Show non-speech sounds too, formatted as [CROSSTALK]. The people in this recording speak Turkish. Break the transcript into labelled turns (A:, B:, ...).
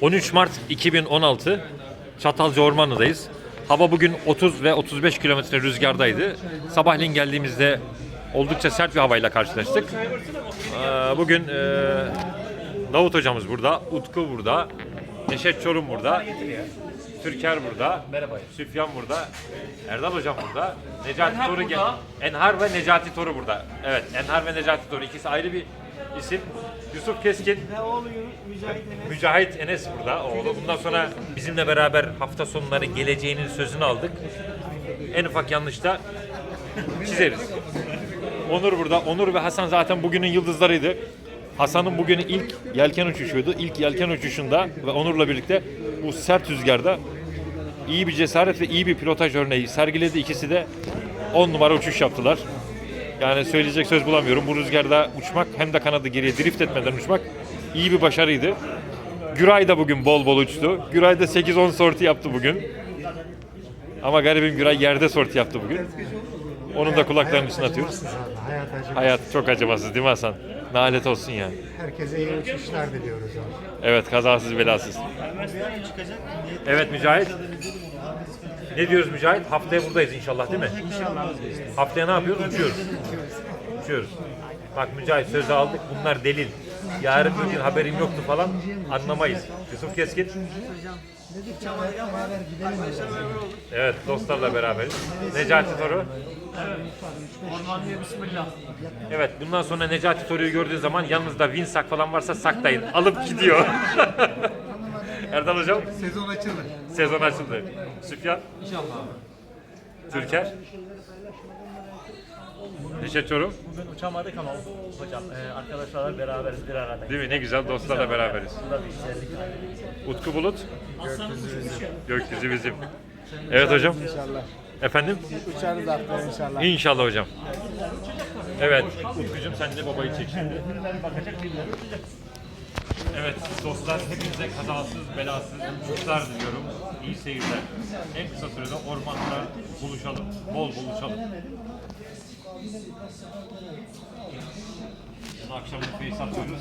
A: 13 Mart 2016 Çatalca Ormanlı'dayız. Hava bugün 30 ve 35 kilometre rüzgardaydı. Sabahleyin geldiğimizde oldukça sert bir havayla karşılaştık. Ee, Bugün e, Davut hocamız burada, Utku burada, Neşet Çorum burada, Türker burada, Merhaba. Süfyan burada, Erdal hocam burada, Necati Toru gel. Enhar ve Necati Toru burada. Evet, Enhar ve Necati Toru ikisi ayrı bir isim. Yusuf Keskin
B: Ve oğlu Mücahit Enes.
A: Mücahit Enes burada. Oğlu. Bundan sonra bizimle beraber hafta sonları geleceğinin sözünü aldık. En ufak yanlışta çizeriz. Onur burada. Onur ve Hasan zaten bugünün yıldızlarıydı. Hasan'ın bugün ilk yelken uçuşuydu. İlk yelken uçuşunda ve Onur'la birlikte bu sert rüzgarda iyi bir cesaret ve iyi bir pilotaj örneği sergiledi. İkisi de 10 numara uçuş yaptılar. Yani söyleyecek söz bulamıyorum. Bu rüzgarda uçmak hem de kanadı geriye drift etmeden uçmak iyi bir başarıydı. Güray da bugün bol bol uçtu. Güray da 8-10 sorti yaptı bugün. Ama garibim Güray yerde sorti yaptı bugün. Onun da kulaklarının içine atıyoruz.
C: Hayat.
A: Hayat çok acımasız değil mi Hasan? Nalet olsun yani.
C: Herkese iyi uçuşlar diliyoruz abi.
A: Evet kazasız belasız. Evet Mücahit. Ne diyoruz Mücahit? Haftaya buradayız inşallah değil mi? İnşallah. Haftaya ne yapıyoruz? Uçuyoruz. Uçuyoruz. Bak Mücahit sözü aldık. Bunlar delil. Yarın bir gün haberim yoktu falan anlamayız. Yusuf Keskin. Evet dostlarla beraberiz. Necati Toru.
B: Ormanlıya bismillah.
A: Evet bundan sonra Necati Toru'yu gördüğün zaman yanınızda Winsak falan varsa saklayın. Alıp gidiyor. [LAUGHS] Erdal Hocam.
C: Sezon açıldı.
A: Sezon açıldı. Süfyan.
B: İnşallah.
A: Türker. Neşet Çorum.
D: Bugün uçamadık ama hocam e, arkadaşlarla beraberiz bir arada.
A: Değil mi? Ne güzel dostlarla beraberiz.
D: Bir.
A: Utku Bulut. Gökyüzü bizim. Evet hocam.
C: İnşallah.
A: Efendim?
C: Uçarız haftaya inşallah.
A: İnşallah hocam. Evet. Utkucuğum sen de babayı çek şimdi. Evet dostlar hepinize kazasız belasız uçuşlar diliyorum. İyi seyirler. En kısa sürede ormanda buluşalım. Bol uçalım. Bunu akşam atıyoruz.